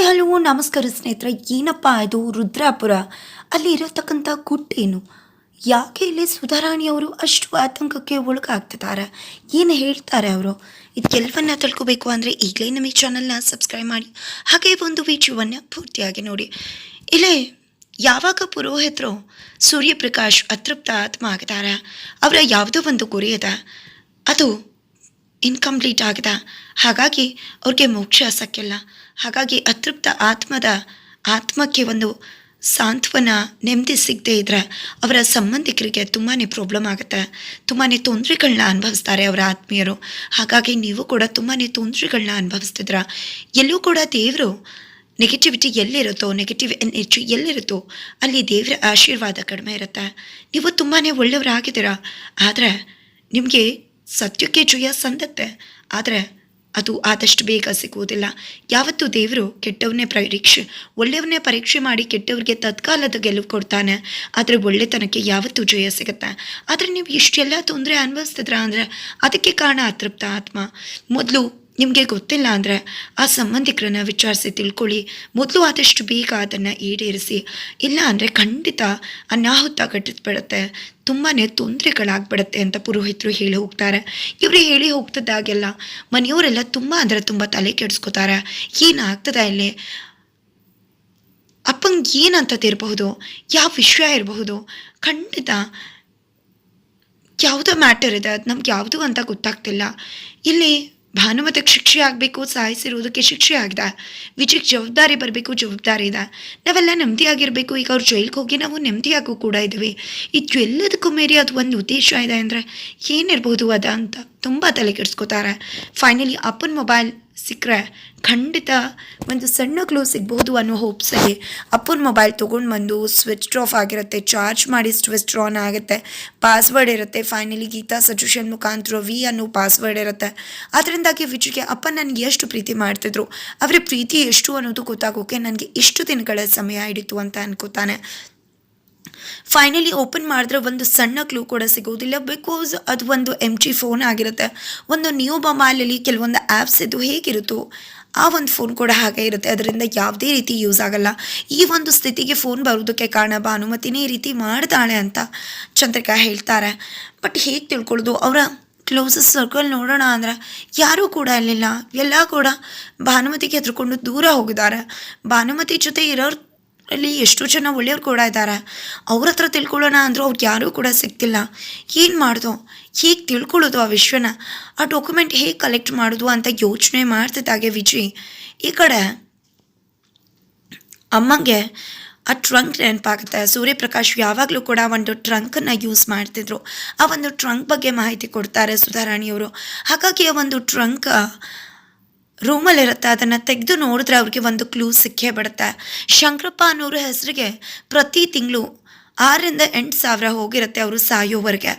Hi hello ನಮಸ್ಕಾರ ಸ್ನೇಹಿತರೆ, ಏನಪ್ಪ ಇದು ರುದ್ರಾಪುರ? ಅಲ್ಲಿ ಇರತಕ್ಕಂಥ ಗುಟ್ಟೇನು ಯಾಕೆ ಇಲ್ಲಿ ಸುಧಾರಾಣಿಯವರು ಅಷ್ಟು ಆತಂಕಕ್ಕೆ ಒಳಗಾಗ್ತಿದ್ದಾರೆ? ಏನು ಹೇಳ್ತಾರೆ ಅವರು? ಇದಕ್ಕೆಲ್ಲವನ್ನ ತಿಳ್ಕೋಬೇಕು ಅಂದರೆ ಈಗಲೇ ನಮ್ಮ ಈ ಚಾನಲ್ನ ಸಬ್ಸ್ಕ್ರೈಬ್ ಮಾಡಿ, ಹಾಗೆ ಒಂದು ವಿಡಿಯೋವನ್ನು ಪೂರ್ತಿಯಾಗಿ ನೋಡಿ. ಇಲ್ಲೇ, ಯಾವಾಗ ಪುರೋಹಿತರು ಸೂರ್ಯಪ್ರಕಾಶ್ ಅತೃಪ್ತ ಆತ್ಮ ಆಗಿದ್ದಾರೆ, ಅವರ ಯಾವುದೋ ಒಂದು ಗುರಿ ಇದೆ ಅದು ಇನ್ಕಂಪ್ಲೀಟ್ ಆಗಿದೆ, ಹಾಗಾಗಿ ಅವ್ರಿಗೆ ಮೋಕ್ಷ ಸಕ್ಕಿಲ್ಲ ಹಾಗಾಗಿ ಅತೃಪ್ತ ಆತ್ಮದ ಆತ್ಮಕ್ಕೆ ಒಂದು ಸಾಂತ್ವನ ನೆಮ್ಮದಿ ಸಿಗದೇ ಇದ್ರೆ ಅವರ ಸಂಬಂಧಿಕರಿಗೆ ತುಂಬಾ ಪ್ರಾಬ್ಲಮ್ ಆಗುತ್ತೆ. ತುಂಬಾ ತೊಂದರೆಗಳನ್ನ ಅನುಭವಿಸ್ತಾರೆ ಅವರ ಆತ್ಮೀಯರು. ಹಾಗಾಗಿ ನೀವು ಕೂಡ ತುಂಬಾ ತೊಂದರೆಗಳನ್ನ ಅನುಭವಿಸ್ತಿದ್ರ. ಎಲ್ಲೂ ಕೂಡ ದೇವರು ನೆಗೆಟಿವಿಟಿ ಎಲ್ಲಿರುತ್ತೋ ನೆಗೆಟಿವ್ ಎನರ್ಜಿ ಎಲ್ಲಿರುತ್ತೋ, ಅಲ್ಲಿ ದೇವರ ಆಶೀರ್ವಾದ ಕಡಿಮೆ ಇರುತ್ತೆ. ನೀವು ತುಂಬಾ ಒಳ್ಳೆಯವರಾಗಿದ್ದೀರಾ. ಆದರೆ ನಿಮಗೆ ಸತ್ಯಕ್ಕೆ ಜಯ ಸಂದತ್ತೆ. ಆದರೆ ಅದು ಆದಷ್ಟು ಬೇಗ ಸಿಗುವುದಿಲ್ಲ. ಯಾವತ್ತು ದೇವರು ಕೆಟ್ಟವನ್ನೇ ಪರೀಕ್ಷೆ, ಒಳ್ಳೆಯವನ್ನೇ ಪರೀಕ್ಷೆ ಮಾಡಿ ಕೆಟ್ಟವ್ರಿಗೆ ತತ್ಕಾಲದ ಗೆಲುವು ಕೊಡ್ತಾನೆ. ಆದರೆ ಒಳ್ಳೆತನಕ್ಕೆ ಯಾವತ್ತೂ ಜಯ ಸಿಗುತ್ತೆ? ಆದರೆ ನೀವು ಇಷ್ಟೆಲ್ಲ ತೊಂದರೆ ಅನುಭವಿಸ್ತಿದ್ರ ಅಂದರೆ ಅದಕ್ಕೆ ಕಾರಣ ಅತೃಪ್ತ ಆತ್ಮ. ಮೊದಲು ನಿಮಗೆ ಗೊತ್ತಿಲ್ಲ ಅಂದರೆ ಆ ಸಂಬಂಧಿಕರನ್ನ ವಿಚಾರಿಸಿ ತಿಳ್ಕೊಳ್ಳಿ. ಮೊದಲು ಆದಷ್ಟು ಬೇಗ ಅದನ್ನು ಈಡೇರಿಸಿ. ಇಲ್ಲ ಅಂದರೆ ಖಂಡಿತ ಅನಾಹುತ ಘಟಿಸ್ಬಿಡುತ್ತೆ. ತುಂಬಾ ತೊಂದರೆಗಳಾಗ್ಬಿಡುತ್ತೆ ಅಂತ ಪುರೋಹಿತರು ಹೇಳಿ ಹೋಗ್ತಾರೆ. ಇವರು ಹೇಳಿ ಹೋಗ್ತಿದ್ದಾಗೆಲ್ಲ ಮನೆಯವರೆಲ್ಲ ತುಂಬ ಅಂದರೆ ತುಂಬ ತಲೆ ಕೆಡಿಸ್ಕೋತಾರೆ. ಏನಾಗ್ತದೆ ಇಲ್ಲಿ? ಅಪ್ಪಂಗೆ ಏನಂತದಿರಬಹುದು ಯಾವ ವಿಷಯ ಇರಬಹುದು? ಖಂಡಿತ ಯಾವುದೋ ಮ್ಯಾಟರ್ ಇದೆ. ಅದು ನಮ್ಗೆ ಯಾವುದು ಅಂತ ಗೊತ್ತಾಗ್ತಿಲ್ಲ. ಇಲ್ಲಿ ಭಾನುಮತಿಗೆ ಶಿಕ್ಷೆ ಆಗಬೇಕು, ಸಾಯಿಸಿರುವುದಕ್ಕೆ ಶಿಕ್ಷೆ ಆಗಿದೆ. ವಿಜಯಕ್ಕೆ ಜವಾಬ್ದಾರಿ ಬರಬೇಕು, ಜವಾಬ್ದಾರಿ ಇದೆ. ನಾವೆಲ್ಲ ನೆಮ್ಮದಿಯಾಗಿರಬೇಕು ಈಗ ಅವ್ರ ಜೈಲಿಗೆ ಹೋಗಿ ನಾವು ನೆಮ್ಮದಿಯಾಗೂ ಕೂಡ ಇದ್ದೀವಿ ಇದು ಎಲ್ಲದಕ್ಕೂ ಮೀರಿ ಅದು ಒಂದು ಉದ್ದೇಶ ಇದೆ ಅಂದರೆ ಏನಿರ್ಬೋದು ಅದ ಅಂತ ತುಂಬ ತಲೆ ಕೆಡಿಸ್ಕೋತಾರೆ. ಫೈನಲಿ ಅಪ್ಪನ ಮೊಬೈಲ್ ಸಿಕ್ಕರೆ ಖಂಡಿತ ಒಂದು ಸಣ್ಣ ಕ್ಲೂ ಸಿಗ್ಬೋದು ಅನ್ನೋ ಹೋಪ್ಸಲ್ಲಿ ಅಪ್ಪನ ಮೊಬೈಲ್ ತೊಗೊಂಡು ಬಂದು ಸ್ವಿಚ್ ಆಫ್ ಆಗಿರುತ್ತೆ ಚಾರ್ಜ್ ಮಾಡಿ ಸ್ವಿಚ್ ಆನ್ ಆಗುತ್ತೆ ಪಾಸ್ವರ್ಡ್ ಇರುತ್ತೆ. ಫೈನಲಿ ಗೀತಾ ಸಜೆಷನ್ ಮುಖಾಂತರ ವಿ ಅನ್ನೋ ಪಾಸ್ವರ್ಡ್ ಇರುತ್ತೆ. ಅದರಿಂದಾಗಿ ವಿಜಿಗೆ ಅಪ್ಪ ನನಗೆ ಎಷ್ಟು ಪ್ರೀತಿ ಮಾಡ್ತಿದ್ರು ಅವರ ಪ್ರೀತಿ ಎಷ್ಟು ಅನ್ನೋದು ಗೊತ್ತಾಗೋಕೆ ನನಗೆ ಇಷ್ಟು ದಿನಗಳ ಸಮಯ ಹಿಡಿತು ಅಂತ ಅನ್ಕೋತಾನೆ. ಫೈನಲಿ ಓಪನ್ ಮಾಡಿದ್ರೆ ಒಂದು ಸಣ್ಣ ಕ್ಲೂ ಕೂಡ ಸಿಗೋದಿಲ್ಲ ಬಿಕಾಸ್ ಅದು ಒಂದು ಎಂ ಜಿ ಫೋನ್ ಆಗಿರುತ್ತೆ. ಒಂದು ನ್ಯೂ ಮೊಬೈಲಲ್ಲಿ ಕೆಲವೊಂದು ಆ್ಯಪ್ಸ್ ಇದು ಹೇಗಿರುತ್ತೋ ಆ ಒಂದು ಫೋನ್ ಕೂಡ ಹಾಗೆ ಇರುತ್ತೆ. ಅದರಿಂದ ಯಾವುದೇ ರೀತಿ ಯೂಸ್ ಆಗಲ್ಲ. ಈ ಒಂದು ಸ್ಥಿತಿಗೆ ಫೋನ್ ಬರೋದಕ್ಕೆ ಕಾರಣ ಭಾನುಮತಿನೇ ಈ ರೀತಿ ಮಾಡ್ತಾಳೆ ಅಂತ ಚಂದ್ರಿಕಾ ಹೇಳ್ತಾರೆ. ಬಟ್ ಹೇಗೆ ತಿಳ್ಕೊಳ್ಳೋದು? ಅವರ ಕ್ಲೋಸಸ್ ಸರ್ಕಲ್ ನೋಡೋಣ ಅಂದ್ರೆ ಯಾರೂ ಕೂಡ ಇರಲಿಲ್ಲ ಎಲ್ಲ ಕೂಡ ಭಾನುಮತಿಗೆ ಹೆದರ್ಕೊಂಡು ದೂರ ಹೋಗಿದ್ದಾರೆ. ಭಾನುಮತಿ ಜೊತೆ ಇರೋರು ಅಲ್ಲಿ ಎಷ್ಟೋ ಜನ ಒಳ್ಳೆಯವ್ರು ಕೂಡ ಇದ್ದಾರೆ. ಅವ್ರ ಹತ್ರ ತಿಳ್ಕೊಳ್ಳೋಣ ಅಂದರೂ ಅವ್ರಿಗೆ ಯಾರೂ ಕೂಡ ಸಿಗ್ತಿಲ್ಲ ಏನು ಮಾಡೋದು? ಹೇಗೆ ತಿಳ್ಕೊಳ್ಳೋದು ಆ ವಿಶ್ವನ? ಆ ಡಾಕ್ಯುಮೆಂಟ್ ಹೇಗೆ ಕಲೆಕ್ಟ್ ಮಾಡೋದು ಅಂತ ಯೋಚನೆ ಮಾಡ್ತಿದ್ದಾಗೆ ವಿಜಯ್ ಈ ಕಡೆ ಅಮ್ಮಂಗೆ ಆ ಟ್ರಂಕ್ ನೆನಪಾಗುತ್ತೆ. ಸೂರ್ಯಪ್ರಕಾಶ್ ಯಾವಾಗಲೂ ಕೂಡ ಒಂದು ಟ್ರಂಕನ್ನು ಯೂಸ್ ಮಾಡ್ತಿದ್ರು. ಆ ಒಂದು ಟ್ರಂಕ್ ಬಗ್ಗೆ ಮಾಹಿತಿ ಕೊಡ್ತಾರೆ ಸುಧಾರಾಣಿಯವರು ಹಾಗಾಗಿ ಆ ಒಂದು ಟ್ರಂಕ್ ರೂಮಲ್ಲಿರುತ್ತೆ ಅದನ್ನು ತೆಗೆದು ನೋಡಿದ್ರೆ ಅವ್ರಿಗೆ ಒಂದು ಕ್ಲೂ ಸಿಕ್ಕೇ ಬಿಡುತ್ತೆ. ಶಂಕರಪ್ಪ ಅನ್ನೋರ ಹೆಸರಿಗೆ ಪ್ರತಿ ತಿಂಗಳು ಆರರಿಂದ ಎಂಟು ಸಾವಿರ ಹೋಗಿರುತ್ತೆ ಅವರು ಸಾಯೋವರೆಗೆ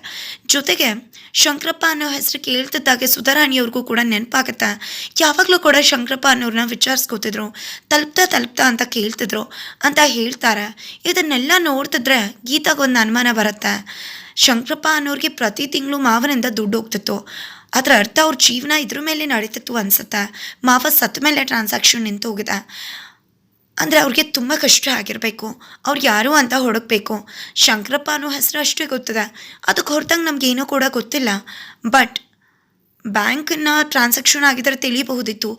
ಜೊತೆಗೆ ಶಂಕರಪ್ಪ ಅನ್ನೋ ಹೆಸರು ಕೇಳ್ತಿದ್ದಾಗೆ ಸುಧಾರಾಣಿಯವ್ರಿಗೂ ಕೂಡ ನೆನಪಾಗುತ್ತೆ. ಯಾವಾಗಲೂ ಕೂಡ ಶಂಕರಪ್ಪ ಅನ್ನೋರನ್ನ ವಿಚಾರಿಸ್ಕೋತಿದ್ರು. ತಲುಪ್ತಾ ತಲುಪ್ತಾ ಅಂತ ಕೇಳ್ತಿದ್ರು. ಅಂತ ಹೇಳ್ತಾರೆ. ಇದನ್ನೆಲ್ಲ ನೋಡ್ತಿದ್ರೆ ಗೀತಾಗೊಂದು ಅನುಮಾನ ಬರುತ್ತೆ. ಶಂಕರಪ್ಪ ಅನ್ನೋರಿಗೆ ಪ್ರತಿ ತಿಂಗಳು ಮಾವನಿಂದ ದುಡ್ಡು ಹೋಗ್ತಿತ್ತು. ಅದರ ಅರ್ಥ ಅವ್ರ ಜೀವನ ಇದ್ರ ಮೇಲೆ ನಡೀತಿತ್ತು ಅನ್ಸುತ್ತೆ. ಮಾವ ಸತ್ತ ಮೇಲೆ ಟ್ರಾನ್ಸಾಕ್ಷನ್ ನಿಂತು ಹೋಗಿದೆ. ಅಂದರೆ ಅವ್ರಿಗೆ ತುಂಬ ಕಷ್ಟ ಆಗಿರಬೇಕು. ಅವ್ರು ಯಾರು ಅಂತ ಹುಡುಕ್ಬೇಕು. ಶಂಕರಪ್ಪ ಅನ್ನೋ ಹೆಸರು ಅಷ್ಟೇ ಗೊತ್ತಿದೆ. ಅದಕ್ಕೆ ಹೊರತಂಗೆ ನಮಗೇನೂ ಕೂಡ ಗೊತ್ತಿಲ್ಲ. ಬಟ್ ಬ್ಯಾಂಕನ್ನ ಟ್ರಾನ್ಸಾಕ್ಷನ್ ಆಗಿದ್ರೆ ತಿಳಿಯಬಹುದಿತ್ತು.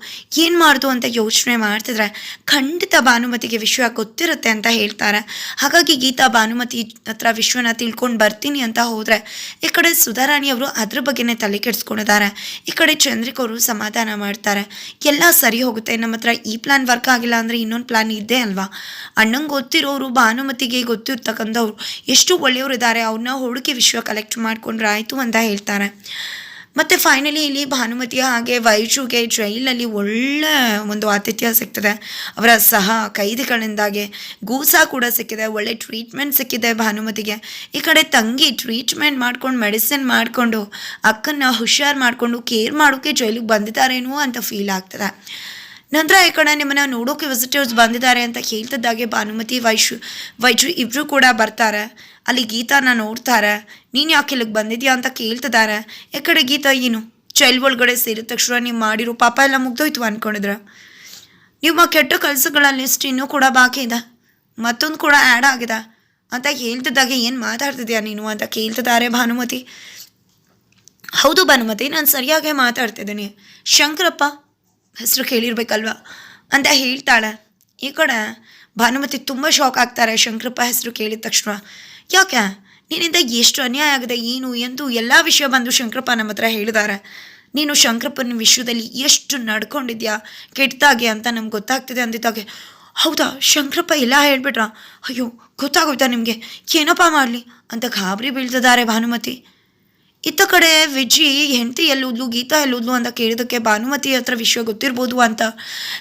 ಏನು ಮಾಡ್ದು ಅಂತ ಯೋಚನೆ ಮಾಡ್ತಿದ್ರೆ ಖಂಡಿತ ಭಾನುಮತಿಗೆ ವಿಶ್ವ ಗೊತ್ತಿರುತ್ತೆ ಅಂತ ಹೇಳ್ತಾರೆ. ಹಾಗಾಗಿ ಗೀತಾ ಭಾನುಮತಿ ಹತ್ರ ವಿಶ್ವನ ತಿಳ್ಕೊಂಡು ಬರ್ತೀನಿ ಅಂತ ಹೋದರೆ ಈ ಕಡೆ ಸುಧಾರಾಣಿಯವರು ಅದ್ರ ಬಗ್ಗೆನೇ ತಲೆ ಕೆಡಿಸ್ಕೊಂಡಿದ್ದಾರೆ. ಈ ಕಡೆ ಚಂದ್ರಿಕವರು ಸಮಾಧಾನ ಮಾಡ್ತಾರೆ. ಎಲ್ಲ ಸರಿ ಹೋಗುತ್ತೆ. ನಮ್ಮ ಹತ್ರ ಈ ಪ್ಲ್ಯಾನ್ ವರ್ಕ್ ಆಗಿಲ್ಲ ಅಂದರೆ ಇನ್ನೊಂದು ಪ್ಲ್ಯಾನ್ ಇದೆ ಅಲ್ವಾ? ಅಣ್ಣಂಗೆ ಗೊತ್ತಿರೋರು ಭಾನುಮತಿಗೆ ಗೊತ್ತಿರ್ತಕ್ಕಂಥವ್ರು ಎಷ್ಟು ಒಳ್ಳೆಯವರು ಇದ್ದಾರೆ ಅವ್ರನ್ನ ಹುಡುಕಿ ವಿಶ್ವ ಕಲೆಕ್ಟ್ ಮಾಡ್ಕೊಂಡ್ರೆ ಆಯಿತು ಅಂತ ಹೇಳ್ತಾರೆ. ಮತ್ತು ಫೈನಲಿ ಇಲ್ಲಿ ಭಾನುಮತಿಯ ಹಾಗೆ ವೈಶುಗೆ ಜೈಲಲ್ಲಿ ಒಳ್ಳೆ ಒಂದು ಆತಿಥ್ಯ ಸಿಗ್ತದೆ. ಅವರ ಸಹ ಕೈದಿಗಳಿಂದಾಗೆ ಗೂಸ ಕೂಡ ಸಿಕ್ಕಿದೆ. ಒಳ್ಳೆ ಟ್ರೀಟ್ಮೆಂಟ್ ಸಿಕ್ಕಿದೆ ಭಾನುಮತಿಗೆ. ಈ ಕಡೆ ತಂಗಿ ಟ್ರೀಟ್ಮೆಂಟ್ ಮಾಡ್ಕೊಂಡು ಮೆಡಿಸಿನ್ ಮಾಡಿಕೊಂಡು, ಅಕ್ಕನ್ನ ಹುಷಾರು ಮಾಡಿಕೊಂಡು ಕೇರ್ ಮಾಡೋಕ್ಕೆ ಜೈಲಿಗೆ ಬಂದಿದ್ದಾರೇನೋ ಅಂತ ಫೀಲ್ ಆಗ್ತದೆ. ನಂತರ ಈ ಕಡೆ ನಿಮ್ಮನ್ನ ನೋಡೋಕೆ ವಿಸಿಟರ್ಸ್ ಬಂದಿದ್ದಾರೆ ಅಂತ ಹೇಳ್ತಿದ್ದಾಗೆ ಭಾನುಮತಿ, ವೈಶು ವೈಶು ಇಬ್ಬರು ಕೂಡ ಬರ್ತಾರೆ. ಅಲ್ಲಿ ಗೀತಾನ ನೋಡ್ತಾರೆ. ನೀನು ಯಾಕೆ ಇಲ್ಲಿಗೆ ಬಂದಿದ್ಯಾ ಅಂತ ಕೇಳ್ತಿದ್ದಾರೆ. ಈ ಕಡೆ ಗೀತಾ, ಏನು? ಚೈಲ್ಡ್ ಒಳಗಡೆ ಸೇರಿದ ತಕ್ಷಣ ನೀವು ಮಾಡಿರೋ ಪಾಪ ಎಲ್ಲ ಮುಗ್ದೋಯ್ತು ಅನ್ಕೊಂಡಿದ್ರೆ? ನಿಮ್ಮ ಕೆಟ್ಟ ಕೆಲಸಗಳ ಲಿಸ್ಟ್ ಇನ್ನೂ ಕೂಡ ಬಾಕಿ ಇದೆ. ಮತ್ತೊಂದು ಕೂಡ ಆ್ಯಡ್ ಆಗಿದೆ ಅಂತ ಹೇಳ್ತಿದ್ದಾಗ ಏನು ಮಾತಾಡ್ತಿದ್ಯಾ ನೀನು ಅಂತ ಕೇಳ್ತಿದ್ದಾರೆ ಭಾನುಮತಿ. ಹೌದು ಭಾನುಮತಿ, ನಾನು ಸರಿಯಾಗೇ ಮಾತಾಡ್ತಿದ್ದೀನಿ. ಶಂಕರಪ್ಪ ಹೆಸರು ಕೇಳಿರ್ಬೇಕಲ್ವಾ? ಅಂತ ಹೇಳ್ತಾಳೆ. ಈ ಕಡೆ ಭಾನುಮತಿ ತುಂಬ ಶಾಕ್ ಆಗ್ತಾರೆ. ಶಂಕರಪ್ಪ ಹೆಸರು ಕೇಳಿದ ತಕ್ಷಣ, ಯಾಕೆ? ನಿನ್ನಿಂದ ಎಷ್ಟು ಅನ್ಯಾಯ ಆಗಿದೆ? ಏನು, ಎಂದು ಎಲ್ಲ ವಿಷಯ ಬಂದು ಶಂಕರಪ್ಪ ನಮ್ಮ ಹತ್ರ ಹೇಳಿದ್ದಾರೆ. ನೀನು ಶಂಕರಪ್ಪನ ವಿಷಯದಲ್ಲಿ ಎಷ್ಟು ನಡ್ಕೊಂಡಿದ್ಯಾ? ಕೆಟ್ಟದಾಗೆ ಅಂತ ನಮ್ಗೆ ಗೊತ್ತಾಗ್ತಿದೆ ಅಂದಿದ್ದಾಗೆ. ಹೌದಾ? ಶಂಕರಪ್ಪ ಎಲ್ಲ ಹೇಳ್ಬಿಟ್ರ? ಅಯ್ಯೋ, ಗೊತ್ತಾಗೋಯ್ತಾ ನಿಮಗೆ? ಏನಪ್ಪ ಮಾಡಲಿ? ಅಂತ ಗಾಬರಿ ಬೀಳ್ತಿದ್ದಾರೆ ಭಾನುಮತಿ. ಇತ್ತ ಕಡೆ ವಿಜಿ ಹೆಂಡತಿ ಎಲ್ಲೋದ್ಲು, ಗೀತಾ ಎಲ್ಲೋದ್ಲು ಅಂತ ಕೇಳಿದಕ್ಕೆ ಭಾನುಮತಿ ಹತ್ರ ವಿಷಯ ಗೊತ್ತಿರ್ಬೋದು ಅಂತ.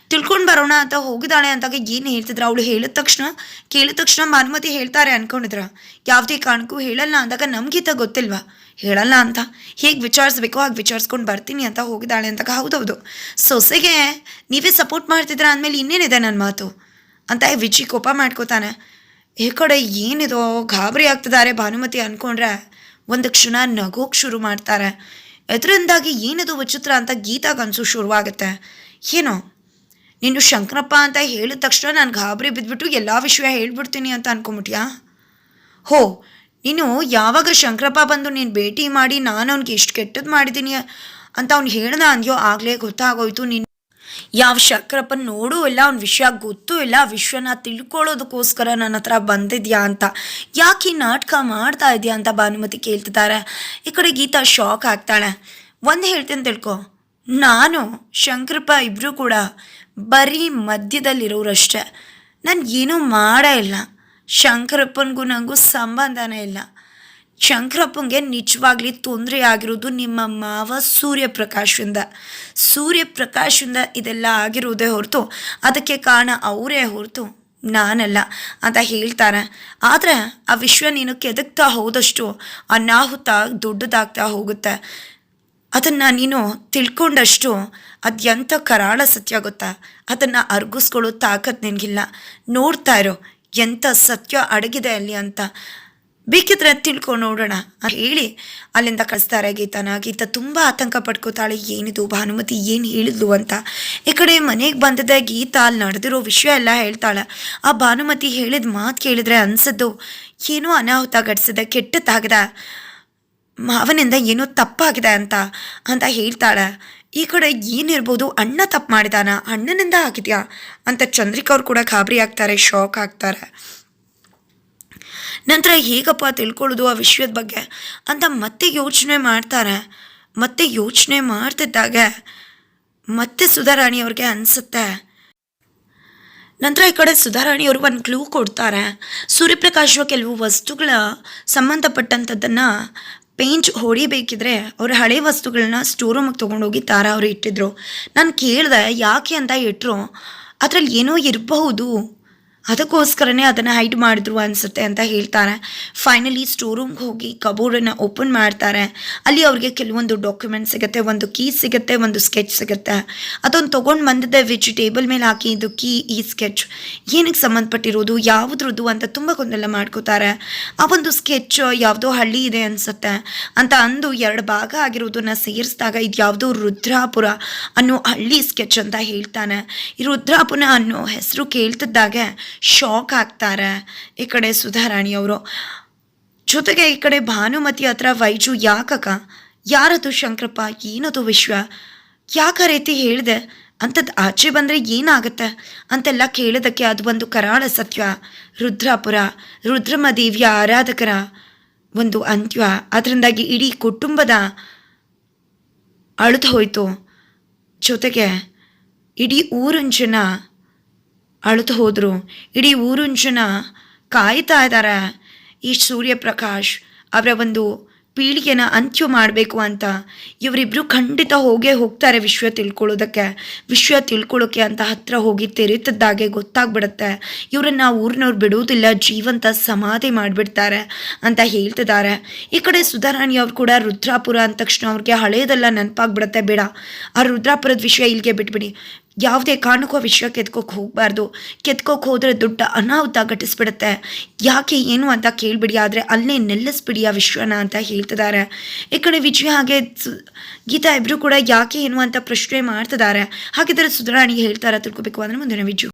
ತಿಳ್ಕೊಂಡು ಬರೋಣ ಅಂತ ಹೋಗಿದ್ದಾಳೆ ಅಂತಾಗ ಏನು ಹೇಳ್ತಿದ್ರು? ಅವಳು ಹೇಳಿದ ತಕ್ಷಣ, ಕೇಳಿದ ತಕ್ಷಣ ಭಾನುಮತಿ ಹೇಳ್ತಾರೆ ಅನ್ಕೊಂಡಿದ್ರ. ಯಾವುದೇ ಕಾರಣಕ್ಕೂ ಹೇಳಲ್ಲ ಅಂದಾಗ ನಮ್ಮ ಗೀತಾ ಗೊತ್ತಿಲ್ವಾ? ಹೇಳಲ್ಲ ಅಂತ. ಹೇಗೆ ವಿಚಾರಿಸ್ಬೇಕು, ಹಾಗೆ ವಿಚಾರಿಸ್ಕೊಂಡು ಬರ್ತೀನಿ ಅಂತ ಹೋಗಿದ್ದಾಳೆ ಅಂತಾಗ ಹೌದೌದು. ಸೊಸೆಗೆ ನೀವೇ ಸಪೋರ್ಟ್ ಮಾಡ್ತಿದ್ರ ಅಂದಮೇಲೆ ಇನ್ನೇನಿದೆ ನನ್ನ ಮಾತು? ಅಂತ ವಿಜಿ ಕೋಪ ಮಾಡ್ಕೋತಾನೆ. ಈ ಕಡೆ ಏನಿದೋ ಗಾಬರಿ ಆಗ್ತಿದ್ದಾರೆ ಭಾನುಮತಿ ಅನ್ಕೊಂಡ್ರೆ. ಒಂದು ಕ್ಷಣ ನಗೋಕ್ ಶುರು ಮಾಡ್ತಾರೆ. ಇದರಿಂದಾಗಿ ಏನದು ವಿಚಿತ್ರ ಅಂತ ಗೀತಾ ಅನ್ಸು ಶುರುವಾಗುತ್ತೆ. ಏನೋ, ನೀನು ಶಂಕರಪ್ಪ ಅಂತ ಹೇಳಿದ ತಕ್ಷಣ ನಾನು ಗಾಬರಿ ಬಿದ್ದುಬಿಟ್ಟು ಎಲ್ಲ ವಿಷಯ ಹೇಳ್ಬಿಡ್ತೀನಿ ಅಂತ ಅನ್ಕೊಂಬಿಟ್ಯಾ? ಹೋ, ನೀನು ಯಾವಾಗ ಶಂಕರಪ್ಪ ಬಂದು ನೀನು ಭೇಟಿ ಮಾಡಿ ನಾನು ಅವ್ನಿಗೆ ಎಷ್ಟು ಕೆಟ್ಟದ್ದು ಮಾಡಿದ್ದೀನಿ ಅಂತ ಅವ್ನು ಹೇಳ್ದ ಅಂದ್ಯೋ ಆಗಲೇ ಗೊತ್ತಾಗೋಯ್ತು ನೀನು ಯಾವ ಶಂಕರಪ್ಪನ ನೋಡೂ ಇಲ್ಲ, ಅವ್ನ ವಿಷಯ ಗೊತ್ತೂ ಇಲ್ಲ, ವಿಶ್ವನ ತಿಳ್ಕೊಳ್ಳೋದಕ್ಕೋಸ್ಕರ ನನ್ನ ಹತ್ರ ಬಂದಿದ್ಯಾ ಅಂತ. ಯಾಕೆ ನಾಟಕ ಮಾಡ್ತಾ ಇದೆಯಾ ಅಂತ ಭಾನುಮತಿ ಕೇಳ್ತಿದ್ದಾರೆ ಈ ಕಡೆ ಗೀತಾ ಶಾಕ್ ಆಗ್ತಾಳೆ. ಒಂದು ಹೇಳ್ತೀನಿ ತಿಳ್ಕೊ. ನಾನು, ಶಂಕರಪ್ಪ ಇಬ್ಬರು ಕೂಡ ಬರೀ ಮಧ್ಯದಲ್ಲಿರೋರಷ್ಟೇ. ನಾನು ಏನೂ ಮಾಡೇ ಇಲ್ಲ. ಶಂಕರಪ್ಪನಿಗೂ ನನಗೂ ಸಂಬಂಧನೇ ಇಲ್ಲ. ಶಂಕರಪ್ಪಂಗೆ ನಿಜವಾಗ್ಲಿ ತೊಂದರೆ ಆಗಿರೋದು ನಿಮ್ಮ ಮಾವ ಸೂರ್ಯಪ್ರಕಾಶಿಂದ ಸೂರ್ಯಪ್ರಕಾಶಿಂದ ಇದೆಲ್ಲ ಆಗಿರೋದೇ ಹೊರತು ಅದಕ್ಕೆ ಕಾರಣ ಅವರೇ ಹೊರತು ನಾನಲ್ಲ ಅಂತ ಹೇಳ್ತಾರೆ ಆದರೆ ಆ ವಿಶ್ವ ನೀನು ಕೆದಕ್ತಾ ಹೋದಷ್ಟು ಅನಾಹುತ ದೊಡ್ಡದಾಗ್ತಾ ಹೋಗುತ್ತೆ. ಅದನ್ನು ನೀನು ತಿಳ್ಕೊಂಡಷ್ಟು ಅದು ಎಂಥ ಕರಾಳ ಸತ್ಯ ಗೊತ್ತಾ? ಅದನ್ನು ಅರ್ಗಿಸ್ಕೊಳ್ಳೋ ತಾಕತ್ ನಿನಗಿಲ್ಲ. ನೋಡ್ತಾ ಇರೋ ಎಂಥ ಸತ್ಯ ಅಡಗಿದೆ ಅಲ್ಲಿ ಅಂತ. ಬೇಕಿದ್ರೆ ತಿಳ್ಕೊಂಡು ನೋಡೋಣ. ಅಂತ ಹೇಳಿ ಅಲ್ಲಿಂದ ಕಳಿಸ್ತಾರೆ ಗೀತಾನ. ಗೀತಾ ತುಂಬ ಆತಂಕ ಪಡ್ಕೋತಾಳೆ ಏನಿದು ಭಾನುಮತಿ ಏನು ಹೇಳಿದ್ಲು ಅಂತ. ಈ ಕಡೆ ಮನೆಗೆ ಬಂದಿದ್ದ ಗೀತಾ ಅಲ್ಲಿ ನಡೆದಿರೋ ವಿಷಯ ಎಲ್ಲ ಹೇಳ್ತಾಳೆ. ಆ ಭಾನುಮತಿ ಹೇಳಿದ ಮಾತು ಕೇಳಿದ್ರೆ ಅನ್ಸದ್ದು, ಏನೋ ಅನಾಹುತ ಘಟಿಸಿದೆ ಕೆಟ್ಟದಾಗದ ಮಾವನಿಂದ ಏನೋ ತಪ್ಪಾಗಿದೆ ಅಂತ ಅಂತ ಹೇಳ್ತಾಳೆ. ಈ ಕಡೆ ಏನಿರ್ಬೋದು, ಅಣ್ಣ ತಪ್ಪು ಮಾಡಿದಾನ, ಅಣ್ಣನಿಂದ ಆಗಿದೆಯಾ ಅಂತ ಚಂದ್ರಿಕಾ ಅವ್ರು ಕೂಡ ಗಾಬರಿ ಆಗ್ತಾರೆ ಶಾಕ್ ಆಗ್ತಾರೆ. ನಂತರ ಹೇಗಪ್ಪ ತಿಳ್ಕೊಳ್ಳೋದು ಆ ವಿಷಯದ ಬಗ್ಗೆ? ಅಂತ ಮತ್ತೆ ಯೋಚನೆ ಮಾಡ್ತಾರೆ. ಮತ್ತೆ ಯೋಚನೆ ಮಾಡ್ತಿದ್ದಾಗ ಮತ್ತೆ ಸುಧಾರಾಣಿಯವ್ರಿಗೆ ಅನಿಸುತ್ತೆ. ನಂತರ ಈ ಕಡೆ ಸುಧಾರಾಣಿಯವರು ಒಂದು ಕ್ಲೂ ಕೊಡ್ತಾರೆ. ಸೂರ್ಯಪ್ರಕಾಶ ಕೆಲವು ವಸ್ತುಗಳ ಸಂಬಂಧಪಟ್ಟಂಥದ್ದನ್ನು ಪೇಂಚ್ ಹೊಡಿಬೇಕಿದ್ರೆ ಅವರು ಹಳೆ ವಸ್ತುಗಳನ್ನ ಸ್ಟೋರ್ ರೂಮಿಗೆ ತೊಗೊಂಡೋಗಿ ತಾರ ಅವರು ಇಟ್ಟಿದ್ರು. ನಾನು ಕೇಳಿದೆ ಯಾಕೆ ಅಂತ ಇಟ್ಟರು ಅದರಲ್ಲಿ ಏನೋ ಇರಬಹುದು. ಅದಕ್ಕೋಸ್ಕರನೇ ಅದನ್ನು ಹೈಡ್ ಮಾಡಿದ್ರು ಅನಿಸುತ್ತೆ ಅಂತ ಹೇಳ್ತಾರೆ. ಫೈನಲಿ ಸ್ಟೋರ್ ರೂಮ್ಗೆ ಹೋಗಿ ಕಬೋರ್ಡನ್ನು ಓಪನ್ ಮಾಡ್ತಾರೆ. ಅಲ್ಲಿ ಅವ್ರಿಗೆ ಕೆಲವೊಂದು ಡಾಕ್ಯುಮೆಂಟ್ ಸಿಗುತ್ತೆ, ಒಂದು ಕೀ ಸಿಗುತ್ತೆ, ಒಂದು ಸ್ಕೆಚ್ ಸಿಗುತ್ತೆ. ಅದೊಂದು ತೊಗೊಂಡು ಬಂದಿದ್ದೆ ವಿಚ್ ಟೇಬಲ್ ಮೇಲೆ ಹಾಕಿ ಇದು ಕೀ ಈ ಸ್ಕೆಚ್ ಏನಕ್ಕೆ ಸಂಬಂಧಪಟ್ಟಿರೋದು, ಯಾವುದ್ರದ್ದು ಅಂತ ತುಂಬ ಗೊಂದಲ ಮಾಡ್ಕೋತಾರೆ. ಆ ಒಂದು ಸ್ಕೆಚ್ ಯಾವುದೋ ಹಳ್ಳಿ ಇದೆ ಅನಿಸುತ್ತೆ. ಅಂತ ಅಂದು ಎರಡು ಭಾಗ ಆಗಿರೋದನ್ನ ಸೇರಿಸಿದಾಗ ಇದು ಯಾವುದೋ ರುದ್ರಾಪುರ ಅನ್ನೋ ಹಳ್ಳಿ ಸ್ಕೆಚ್ ಅಂತ ಹೇಳ್ತಾನೆ. ಈ ರುದ್ರಾಪುರ ಅನ್ನೋ ಹೆಸರು ಕೇಳ್ತಿದ್ದಾಗೆ ಶಾಕ್ ಆಗ್ತಾರೆ. ಈ ಕಡೆ ಸುಧಾರಾಣಿಯವರು ಜೊತೆಗೆ ಈ ಕಡೆ ಭಾನುಮತಿ ಹತ್ರ ವೈಜು ಯಾಕಕ್ಕ ಯಾರದು ಶಂಕರಪ್ಪ? ಏನದು ವಿಶ್ವ? ಯಾಕ ರೀತಿ ಹೇಳಿದೆ? ಅಂಥದ್ದು ಆಚೆ ಬಂದರೆ ಏನಾಗುತ್ತೆ? ಅಂತೆಲ್ಲ ಕೇಳೋದಕ್ಕೆ ಅದು ಒಂದು ಕರಾಳ ಸತ್ಯ ರುದ್ರಾಪುರ ರುದ್ರಮದೇವಿಯ ಆರಾಧಕರ ಒಂದು ಅಂತ್ಯ ಅದರಿಂದಾಗಿ ಇಡೀ ಕುಟುಂಬದ ಅಳಿದು ಹೋಯಿತು. ಜೊತೆಗೆ ಇಡೀ ಊರಿನ ಜನ ಅಳಿದು ಹೋದರು. ಇಡೀ ಊರಿನ ಜನ ಕಾಯ್ತಾ ಇದ್ದಾರೆ ಈ ಸೂರ್ಯಪ್ರಕಾಶ್ ಅವರ ಒಂದು ಪೀಳಿಗೆನ ಅಂತ್ಯ ಮಾಡಬೇಕು ಅಂತ. ಇವರಿಬ್ಬರು ಖಂಡಿತ ಹೋಗೇ ಹೋಗ್ತಾರೆ ವಿಶ್ವ ತಿಳ್ಕೊಳ್ಳೋದಕ್ಕೆ. ವಿಶ್ವ ತಿಳ್ಕೊಳ್ಳೋಕೆ ಅಂತ ಹತ್ರ ಹೋಗಿ ತೆರೆತದ್ದಾಗೆ ಗೊತ್ತಾಗ್ಬಿಡುತ್ತೆ. ಇವರನ್ನ ಊರಿನವ್ರು ಬಿಡೋದಿಲ್ಲ, ಜೀವಂತ ಸಮಾಧಿ ಮಾಡಿಬಿಡ್ತಾರೆ ಅಂತ ಹೇಳ್ತಿದ್ದಾರೆ ಈ ಕಡೆ ಸುಧಾರಾಣಿ ಅವ್ರು ಕೂಡ ರುದ್ರಾಪುರ ಅಂದ ತಕ್ಷಣ ಅವ್ರಿಗೆ ಹಳೇದೆಲ್ಲ ನೆನಪಾಗ್ಬಿಡುತ್ತೆ. ಬೇಡ. ಆ ರುದ್ರಾಪುರದ ವಿಷಯ ಇಲ್ಲಿಗೆ ಬಿಟ್ಬಿಡಿ. ಯಾವುದೇ ಕಾರಣಕ್ಕೂ ಆ ವಿಷಯ ಕೆತ್ಕೋಕೆ ಹೋಗಬಾರ್ದು. ಕೆತ್ಕೋಕೆ ಹೋದರೆ ದೊಡ್ಡ ಅನಾಹುತ ಘಟಿಸ್ಬಿಡುತ್ತೆ. ಯಾಕೆ ಏನು ಅಂತ ಕೇಳಿಬಿಡಿ, ಆದರೆ ಅಲ್ಲೇ ನೆಲ್ಲಿಸ್ಬಿಡಿ ಆ ವಿಷಯನ ಅಂತ ಹೇಳ್ತಿದ್ದಾರೆ. ಈ ಕಡೆ ವಿಜಯ ಹಾಗೆ ಗೀತಾ ಇಬ್ಬರು ಕೂಡ ಯಾಕೆ ಏನು ಅಂತ ಪ್ರಶ್ನೆ ಮಾಡ್ತಿದ್ದಾರೆ. ಹಾಗಿದ್ರೆ ಸುಧಾರಾಣಿಗೆ ಹೇಳ್ತಾರೆ ತಿಳ್ಕೊಬೇಕು ಅಂದರೆ ಮುಂದಿನ ವಿಜು